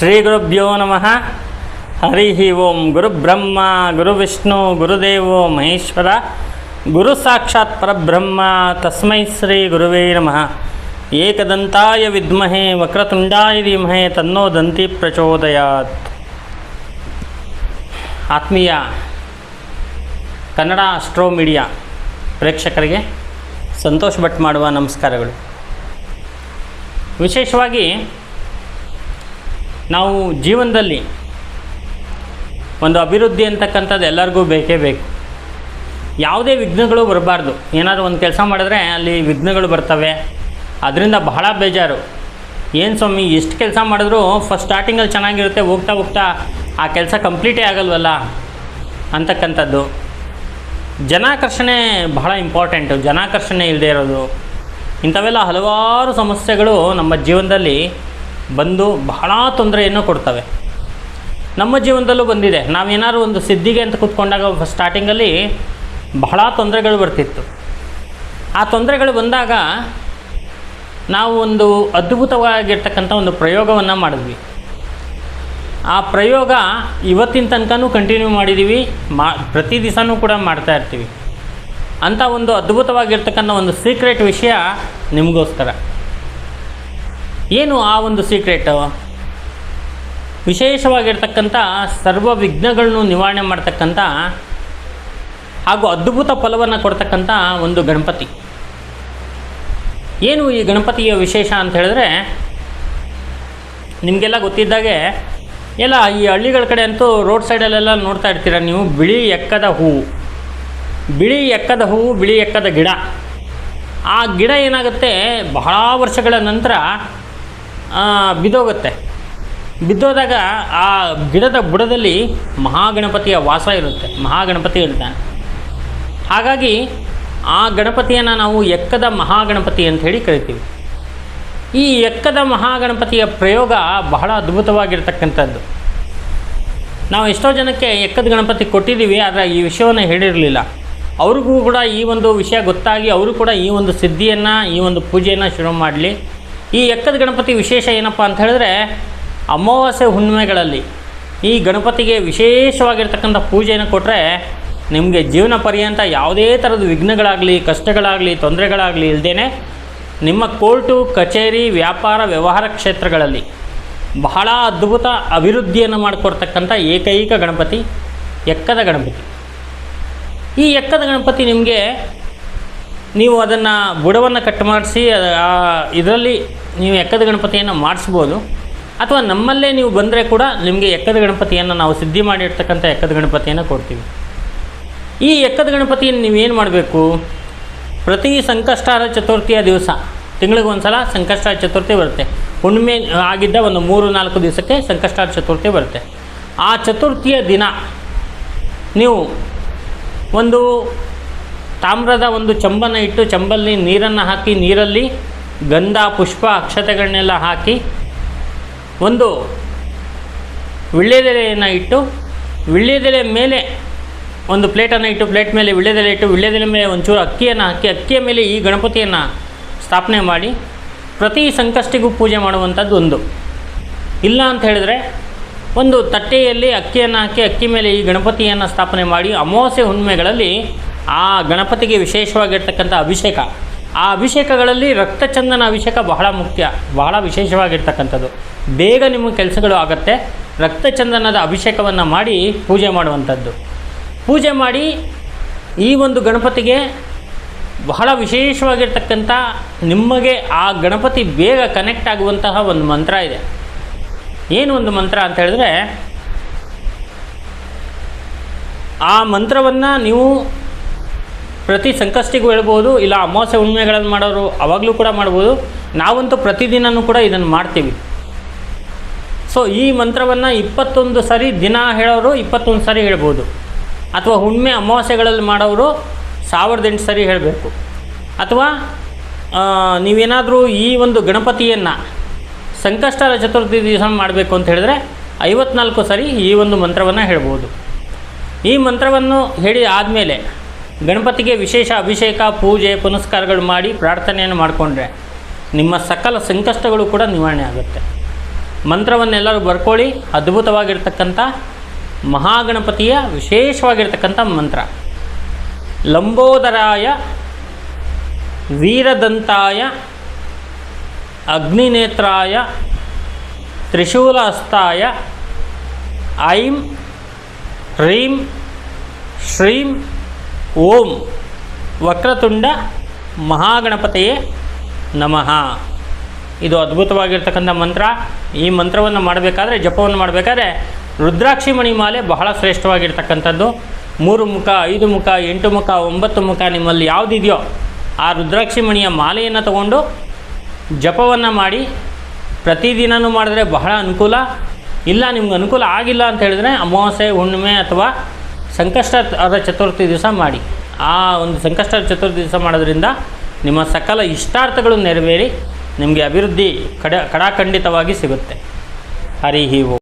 ಶ್ರೀ ಗುರುಭ್ಯೋ ನಮಃ. ಹರಿ ಓಂ ಗುರುಬ್ರಹ್ಮ ಗುರುವಿಷ್ಣು ಗುರುದೇವೋ ಮಹೇಶ್ವರ, ಗುರು ಸಾಕ್ಷಾತ್ ಪರಬ್ರಹ್ಮ, ತಸ್ಮೈ ಶ್ರೀ ಗುರುವೇ ನಮಃ. ಏಕದಂತಾಯ ವಿದ್ಮಹೇ ವಕ್ರತುಂಡಾಯ ಧೀಮಹೆ ತನ್ನೋ ದಂತಿ ಪ್ರಚೋದಯಾತ್. ಆತ್ಮೀಯ ಕನ್ನಡ ಅಸ್ಟ್ರೋ ಮೀಡಿಯಾ ಪ್ರೇಕ್ಷಕರಿಗೆ ಸಂತೋಷ್ ಭಟ್ ಮಾಡುವ ನಮಸ್ಕಾರಗಳು. ವಿಶೇಷವಾಗಿ ನಾವು ಜೀವನದಲ್ಲಿ ಒಂದು ಅಭಿವೃದ್ಧಿ ಅಂತಕ್ಕಂಥದ್ದು ಎಲ್ಲರಿಗೂ ಬೇಕೇ ಬೇಕು. ಯಾವುದೇ ವಿಘ್ನಗಳು ಬರಬಾರ್ದು. ಏನಾದರೂ ಒಂದು ಕೆಲಸ ಮಾಡಿದ್ರೆ ಅಲ್ಲಿ ವಿಘ್ನಗಳು ಬರ್ತವೆ. ಅದರಿಂದ ಬಹಳ ಬೇಜಾರು. ಏನು ಸ್ವಾಮಿ, ಎಷ್ಟು ಕೆಲಸ ಮಾಡಿದ್ರು ಫಸ್ಟ್ ಸ್ಟಾರ್ಟಿಂಗಲ್ಲಿ ಚೆನ್ನಾಗಿರುತ್ತೆ, ಹೋಗ್ತಾ ಹೋಗ್ತಾ ಆ ಕೆಲಸ ಕಂಪ್ಲೀಟೇ ಆಗಲ್ವಲ್ಲ? ಅಂತಕ್ಕಂಥದ್ದು. ಜನಾಕರ್ಷಣೆ ಬಹಳ ಇಂಪಾರ್ಟೆಂಟು ಜನಾಕರ್ಷಣೆ ಇಲ್ಲದೆ ಇರೋದು. ಇಂಥವೆಲ್ಲ ಹಲವಾರು ಸಮಸ್ಯೆಗಳು ನಮ್ಮ ಜೀವನದಲ್ಲಿ ಬಂದು ಬಹಳ ತೊಂದರೆಯನ್ನು ಕೊಡ್ತವೆ. ನಮ್ಮ ಜೀವನದಲ್ಲೂ ಬಂದಿದೆ. ನಾವೇನಾದ್ರು ಒಂದು ಸಿದ್ಧಿಗೆ ಅಂತ ಕೂತ್ಕೊಂಡಾಗ ಸ್ಟಾರ್ಟಿಂಗಲ್ಲಿ ಬಹಳ ತೊಂದರೆಗಳು ಬರ್ತಿತ್ತು. ಆ ತೊಂದರೆಗಳು ಬಂದಾಗ ನಾವು ಒಂದು ಅದ್ಭುತವಾಗಿರ್ತಕ್ಕಂಥ ಒಂದು ಪ್ರಯೋಗವನ್ನು ಮಾಡಿದ್ವಿ. ಆ ಪ್ರಯೋಗ ಇವತ್ತಿನ ತನಕನೂ ಕಂಟಿನ್ಯೂ ಮಾಡಿದ್ದೀವಿ ಮಾ, ಪ್ರತಿ ದಿವಸನೂ ಕೂಡ ಮಾಡ್ತಾ ಇರ್ತೀವಿ. ಅಂಥ ಒಂದು ಅದ್ಭುತವಾಗಿರ್ತಕ್ಕಂಥ ಒಂದು ಸೀಕ್ರೆಟ್ ವಿಷಯ ನಿಮಗೋಸ್ಕರ. ಏನು ಆ ಒಂದು ಸೀಕ್ರೆಟು ವಿಶೇಷವಾಗಿರ್ತಕ್ಕಂಥ ಸರ್ವ ವಿಘ್ನಗಳನ್ನು ನಿವಾರಣೆ ಮಾಡ್ತಕ್ಕಂಥ ಹಾಗೂ ಅದ್ಭುತ ಫಲವನ್ನು ಕೊಡ್ತಕ್ಕಂಥ ಒಂದು ಗಣಪತಿ. ಏನು ಈ ಗಣಪತಿಯ ವಿಶೇಷ ಅಂತ ಹೇಳಿದ್ರೆ, ನಿಮಗೆಲ್ಲ ಗೊತ್ತಿದ್ದಾಗೆ, ಎಲ್ಲ ಈ ಹಳ್ಳಿಗಳ ಕಡೆ ಅಂತೂ ರೋಡ್ ಸೈಡಲ್ಲೆಲ್ಲ ನೋಡ್ತಾ ಇರ್ತೀರ ನೀವು, ಬಿಳಿ ಎಕ್ಕದ ಹೂವು ಬಿಳಿ ಎಕ್ಕದ ಹೂವು ಬಿಳಿ ಎಕ್ಕದ ಗಿಡ. ಆ ಗಿಡ ಏನಾಗುತ್ತೆ? ಬಹಳ ವರ್ಷಗಳ ನಂತರ ಬಿದ್ದೋಗುತ್ತೆ. ಬಿದ್ದೋದಾಗ ಆ ಗಿಡದ ಬುಡದಲ್ಲಿ ಮಹಾಗಣಪತಿಯ ವಾಸ ಇರುತ್ತೆ. ಮಹಾಗಣಪತಿ ಇರ್ತಾನೆ. ಹಾಗಾಗಿ ಆ ಗಣಪತಿಯನ್ನು ನಾವು ಎಕ್ಕದ ಮಹಾಗಣಪತಿ ಅಂತ ಹೇಳಿ ಕರಿತೀವಿ. ಈ ಎಕ್ಕದ ಮಹಾಗಣಪತಿಯ ಪ್ರಯೋಗ ಬಹಳ ಅದ್ಭುತವಾಗಿರ್ತಕ್ಕಂಥದ್ದು. ನಾವು ಎಷ್ಟೋ ಜನಕ್ಕೆ ಎಕ್ಕದ ಗಣಪತಿ ಕೊಟ್ಟಿದ್ದೀವಿ, ಆದರೆ ಈ ವಿಷಯವನ್ನು ಹೇಳಿರಲಿಲ್ಲ. ಅವ್ರಿಗೂ ಕೂಡ ಈ ಒಂದು ವಿಷಯ ಗೊತ್ತಾಗಿ, ಅವರು ಕೂಡ ಈ ಒಂದು ಸಿದ್ಧಿಯನ್ನು, ಈ ಒಂದು ಪೂಜೆಯನ್ನು ಶುರು ಮಾಡಲಿ. ಈ ಎಕ್ಕದ ಗಣಪತಿ ವಿಶೇಷ ಏನಪ್ಪ ಅಂತ ಹೇಳಿದ್ರೆ ಅಮಾವಾಸ್ಯೆ ಹುಣ್ಣಿಮೆಗಳಲ್ಲಿ ಈ ಗಣಪತಿಗೆ ವಿಶೇಷವಾಗಿರ್ತಕ್ಕಂಥ ಪೂಜೆಯನ್ನು ಕೊಟ್ಟರೆ ನಿಮಗೆ ಜೀವನ ಪರ್ಯಂತ ಯಾವುದೇ ಥರದ ವಿಘ್ನಗಳಾಗಲಿ, ಕಷ್ಟಗಳಾಗಲಿ, ತೊಂದರೆಗಳಾಗಲಿ ಇಲ್ಲದೇ ನಿಮ್ಮ ಕೋರ್ಟು, ಕಚೇರಿ, ವ್ಯಾಪಾರ, ವ್ಯವಹಾರ ಕ್ಷೇತ್ರಗಳಲ್ಲಿ ಬಹಳ ಅದ್ಭುತ ಅಭಿವೃದ್ಧಿಯನ್ನು ಮಾಡಿಕೊಡ್ತಕ್ಕಂಥ ಏಕೈಕ ಗಣಪತಿ ಎಕ್ಕದ ಗಣಪತಿ. ಈ ಎಕ್ಕದ ಗಣಪತಿ ನಿಮಗೆ ನೀವು ಅದನ್ನು ಬುಡವನ್ನು ಕಟ್ ಮಾಡಿಸಿ ಇದರಲ್ಲಿ ನೀವು ಎಕ್ಕದ ಗಣಪತಿಯನ್ನು ಮಾಡಿಸ್ಬೋದು. ಅಥವಾ ನಮ್ಮಲ್ಲೇ ನೀವು ಬಂದರೆ ಕೂಡ ನಿಮಗೆ ಎಕ್ಕದ ಗಣಪತಿಯನ್ನು ನಾವು ಸಿದ್ಧಿ ಮಾಡಿರ್ತಕ್ಕಂಥ ಎಕ್ಕದ ಗಣಪತಿಯನ್ನು ಕೊಡ್ತೀವಿ. ಈ ಎಕ್ಕದ ಗಣಪತಿಯನ್ನು ನೀವೇನು ಮಾಡಬೇಕು? ಪ್ರತಿ ಸಂಕಷ್ಟಾರ ಚತುರ್ಥಿಯ ದಿವಸ, ತಿಂಗಳಿಗೆ ಒಂದು ಸಲ ಸಂಕಷ್ಟ ಚತುರ್ಥಿ ಬರುತ್ತೆ. ಹುಣ್ಣಿಮೆ ಆಗಿದ್ದ ಒಂದು ಮೂರು ನಾಲ್ಕು ದಿವಸಕ್ಕೆ ಸಂಕಷ್ಟಾರ ಚತುರ್ಥಿ ಬರುತ್ತೆ. ಆ ಚತುರ್ಥಿಯ ದಿನ ನೀವು ಒಂದು ತಾಮ್ರದ ಒಂದು ಚಂಬನ್ನು ಇಟ್ಟು ಚಂಬಲ್ಲಿ ನೀರನ್ನು ಹಾಕಿ, ನೀರಲ್ಲಿ ಗಂಧ, ಪುಷ್ಪ, ಅಕ್ಷತೆಗಳನ್ನೆಲ್ಲ ಹಾಕಿ ಒಂದು ವಿಳ್ಯದೆಲೆಯನ್ನು ಇಟ್ಟು, ವಿಳ್ಯದೆಲೆ ಮೇಲೆ ಒಂದು ಪ್ಲೇಟನ್ನು ಇಟ್ಟು, ಪ್ಲೇಟ್ ಮೇಲೆ ವಿಳ್ಯದೆಲೆ ಇಟ್ಟು, ವಿಳ್ಯದೆಲೆ ಮೇಲೆ ಒಂಚೂರು ಅಕ್ಕಿಯನ್ನು ಹಾಕಿ, ಅಕ್ಕಿಯ ಮೇಲೆ ಈ ಗಣಪತಿಯನ್ನು ಸ್ಥಾಪನೆ ಮಾಡಿ ಪ್ರತಿ ಸಂಕಷ್ಟಿಗೂ ಪೂಜೆ ಮಾಡುವಂಥದ್ದು ಒಂದು. ಇಲ್ಲ ಅಂತ ಹೇಳಿದ್ರೆ ಒಂದು ತಟ್ಟೆಯಲ್ಲಿ ಅಕ್ಕಿಯನ್ನು ಹಾಕಿ, ಅಕ್ಕಿ ಮೇಲೆ ಈ ಗಣಪತಿಯನ್ನು ಸ್ಥಾಪನೆ ಮಾಡಿ ಅಮಾವಾಸ್ಯೆ ಹುಣ್ಣಿಮೆಗಳಲ್ಲಿ ಆ ಗಣಪತಿಗೆ ವಿಶೇಷವಾಗಿರ್ತಕ್ಕಂಥ ಅಭಿಷೇಕ. ಆ ಅಭಿಷೇಕಗಳಲ್ಲಿ ರಕ್ತಚಂದನ ಅಭಿಷೇಕ ಬಹಳ ಮುಖ್ಯ, ಬಹಳ ವಿಶೇಷವಾಗಿರ್ತಕ್ಕಂಥದ್ದು. ಬೇಗ ನಿಮ್ಮ ಕೆಲಸಗಳು ಆಗುತ್ತೆ, ರಕ್ತಚಂದನದ ಅಭಿಷೇಕವನ್ನು ಮಾಡಿ ಪೂಜೆ ಮಾಡುವಂಥದ್ದು. ಪೂಜೆ ಮಾಡಿ ಈ ಒಂದು ಗಣಪತಿಗೆ ಬಹಳ ವಿಶೇಷವಾಗಿರ್ತಕ್ಕಂಥ ನಿಮಗೆ ಆ ಗಣಪತಿ ಬೇಗ ಕನೆಕ್ಟ್ ಆಗುವಂತಹ ಒಂದು ಮಂತ್ರ ಇದೆ. ಏನು ಒಂದು ಮಂತ್ರ ಅಂತ ಹೇಳಿದ್ರೆ, ಆ ಮಂತ್ರವನ್ನು ನೀವು ಪ್ರತಿ ಸಂಕಷ್ಟಿಗೂ ಹೇಳ್ಬೋದು, ಇಲ್ಲ ಅಮಾವಾಸ್ಯೆ ಹುಣ್ಣಿಮೆಗಳನ್ನು ಮಾಡೋರು ಅವಾಗಲೂ ಕೂಡ ಮಾಡ್ಬೋದು. ನಾವಂತೂ ಪ್ರತಿದಿನವೂ ಕೂಡ ಇದನ್ನು ಮಾಡ್ತೀವಿ. ಸೊ ಈ ಮಂತ್ರವನ್ನು ಇಪ್ಪತ್ತೊಂದು ಸಾರಿ ದಿನ ಹೇಳೋರು ಇಪ್ಪತ್ತೊಂದು ಸಾರಿ ಹೇಳ್ಬೋದು. ಅಥವಾ ಹುಣ್ಣಿಮೆ ಅಮಾವಾಸ್ಯೆಗಳಲ್ಲಿ ಮಾಡೋರು ಸಾವಿರದ ಎಂಟು ಸಾರಿ ಹೇಳಬೇಕು. ಅಥವಾ ನೀವೇನಾದರೂ ಈ ಒಂದು ಗಣಪತಿಯನ್ನು ಸಂಕಷ್ಟರ ಚತುರ್ಥಿ ದಿವಸ ಮಾಡಬೇಕು ಅಂತ ಹೇಳಿದ್ರೆ ಐವತ್ನಾಲ್ಕು ಸಾರಿ ಈ ಒಂದು ಮಂತ್ರವನ್ನು ಹೇಳ್ಬೋದು. ಈ ಮಂತ್ರವನ್ನು ಹೇಳಿ ಆದಮೇಲೆ ಗಣಪತಿಗೆ ವಿಶೇಷ ಅಭಿಷೇಕ, ಪೂಜೆ, ಪುನಸ್ಕಾರಗಳು ಮಾಡಿ ಪ್ರಾರ್ಥನೆಯನ್ನು ಮಾಡಿಕೊಂಡ್ರೆ ನಿಮ್ಮ ಸಕಲ ಸಂಕಷ್ಟಗಳು ಕೂಡ ನಿವಾರಣೆ ಆಗುತ್ತೆ. ಮಂತ್ರವನ್ನೆಲ್ಲರೂ ಬರ್ಕೊಳ್ಳಿ. ಅದ್ಭುತವಾಗಿರ್ತಕ್ಕಂಥ ಮಹಾಗಣಪತಿಯ ವಿಶೇಷವಾಗಿರ್ತಕ್ಕಂಥ ಮಂತ್ರ. ಲಂಬೋದರಾಯ ವೀರದಂತಾಯ ಅಗ್ನಿನೇತ್ರಾಯ ತ್ರಿಶೂಲಹಸ್ತಾಯ ಐಂ, ಹ್ರೀಂ, ಶ್ರೀಂ ಓಂ ವಕ್ರತುಂಡ ಮಹಾಗಣಪತಿಯೇ ನಮಃ. ಇದು ಅದ್ಭುತವಾಗಿರ್ತಕ್ಕಂಥ ಮಂತ್ರ. ಈ ಮಂತ್ರವನ್ನು ಮಾಡಬೇಕಾದ್ರೆ, ಜಪವನ್ನು ಮಾಡಬೇಕಾದ್ರೆ ರುದ್ರಾಕ್ಷಿ ಮಣಿ ಮಾಲೆ ಬಹಳ ಶ್ರೇಷ್ಠವಾಗಿರ್ತಕ್ಕಂಥದ್ದು. ಮೂರು ಮುಖ, ಐದು ಮುಖ, ಎಂಟು ಮುಖ, ಒಂಬತ್ತು ಮುಖ ನಿಮ್ಮಲ್ಲಿ ಯಾವುದಿದೆಯೋ ಆ ರುದ್ರಾಕ್ಷಿ ಮಣಿಯ ಮಾಲೆಯನ್ನು ತಗೊಂಡು ಜಪವನ್ನು ಮಾಡಿ ಪ್ರತಿದಿನವೂ ಮಾಡಿದ್ರೆ ಬಹಳ ಅನುಕೂಲ. ಇಲ್ಲ, ನಿಮ್ಗೆ ಅನುಕೂಲ ಆಗಿಲ್ಲ ಅಂತ ಹೇಳಿದ್ರೆ ಅಮಾವಾಸ್ಯೆ, ಹುಣ್ಣಿಮೆ ಅಥವಾ ಸಂಕಷ್ಟದ ಚತುರ್ಥಿ ದಿವಸ ಮಾಡಿ. ಆ ಒಂದು ಸಂಕಷ್ಟ ಚತುರ್ಥಿ ದಿವಸ ಮಾಡೋದ್ರಿಂದ ನಿಮ್ಮ ಸಕಲ ಇಷ್ಟಾರ್ಥಗಳು ನೆರವೇರಿ ನಿಮಗೆ ಅಭಿವೃದ್ಧಿ ಕಡ, ಕಡಾಖಂಡಿತವಾಗಿ ಸಿಗುತ್ತೆ. ಹರಿ ಓಂ.